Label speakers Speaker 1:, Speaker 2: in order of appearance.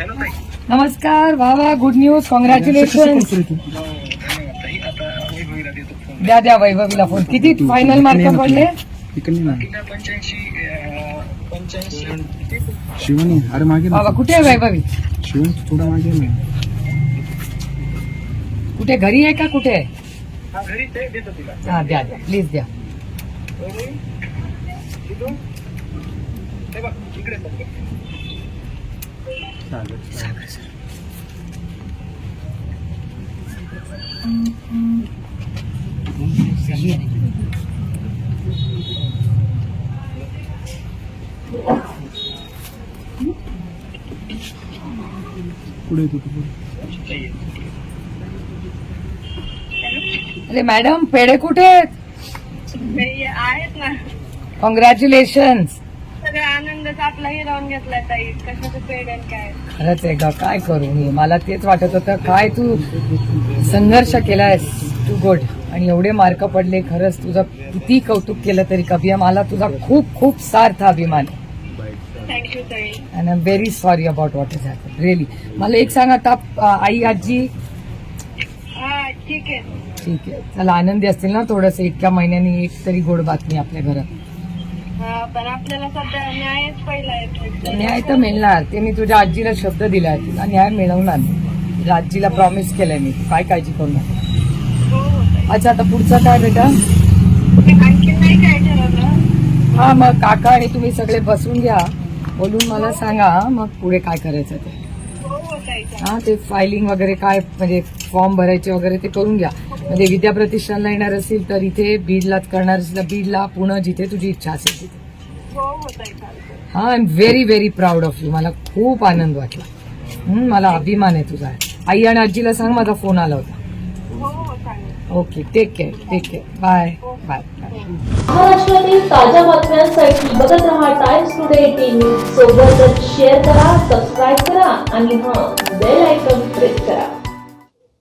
Speaker 1: Hello ताई
Speaker 2: नमस्कार वा वा गुड न्यूज कॉंग्रॅच्युलेशन
Speaker 1: हो धन्यवाद ताई आता वैभवीला देतो फोन
Speaker 2: द्या द्या वैभवीला फोन किती फायनल मार्क पडले
Speaker 3: इकडे ना
Speaker 1: तिला पंच्याऐंशी अं, पंच्याऐंशी
Speaker 3: शिवानी अरे मागे ना.
Speaker 2: बाबा कुठे आहे वैभवी?
Speaker 3: शिवानी थोडा मागे ना.
Speaker 2: कुठे घरी आहे का कुठे आहे?
Speaker 1: हा घरीच आहे देतो तिला.
Speaker 2: हा द्या द्या प्लीज द्या.
Speaker 1: वैभवी तिथून हे बघ इकडे बघ.
Speaker 3: पुढे.
Speaker 2: अरे मॅडम पेढे कुठे आहेत?
Speaker 4: हे आहेत ना
Speaker 2: कॉंग्रॅच्युलेशन
Speaker 4: सगळा आनंदच आपला हिरावून घेतलाय ताई. कशाचं पेड आणि काय?
Speaker 2: खरंच आहे ग काय करू मी? मला तेच वाटत होतं काय तू संघर्ष केलायस? तू गुड. आणि एवढे मार्क पडले खरंच तुझं किती कौतुक केलं तरी कभी मला तुझा खूप खूप सार्थ अभिमान.
Speaker 4: थँक्यू ताई.
Speaker 2: And I am very sorry about what is happen really मला एक सांग आता आई आजी?
Speaker 4: हा ठीक आहे.
Speaker 2: ठीक आहे. चला आनंदी असतील ना थोडस? इतक्या महिन्यांनी एक तरी गोड बातमी आपल्या घरात.
Speaker 4: हा पण आपल्याला सध्या न्यायच पहिला येतो.
Speaker 2: न्याय तर मिळणार. ते मी तुझ्या आजीला शब्द दिलाय तुला. न्याय मिळवणार तुझ्या आजीला प्रॉमिस केलंय मी. काय काळजी करू नका. अच्छा आता पुढचं काय बेटा?
Speaker 4: आणखी नाही काय ठरवलं?
Speaker 2: हा मग काका आणि तुम्ही सगळे बसून घ्या. बोलून मला सांगा मग पुढे काय करायचं ते.
Speaker 4: हो
Speaker 2: ते फायलिंग वगैरे काय म्हणजे फॉर्म भरायचे वगैरे ते करून घ्या. म्हणजे विद्या प्रतिष्ठानला येणार असेल तर इथे बीडलाच करणार असेल तर बीडला पुणे जिथे तुझी इच्छा असेल तिथे.
Speaker 4: हो हो
Speaker 2: हा I am very very proud of you मला खूप आनंद वाटला. हं, मला अभिमान आहे तुझा. आई आणि आजीला सांग माझा फोन आला होता. Okay take care take care bye bye bye
Speaker 5: महाराष्ट्रातील ताज्या बातम्यांसाठी बघत रहा टाइम्स टुडे टीव्ही सोबतच शेअर करा. सबस्क्राईब करा आणि हां बेल आयकॉन प्रेस करा.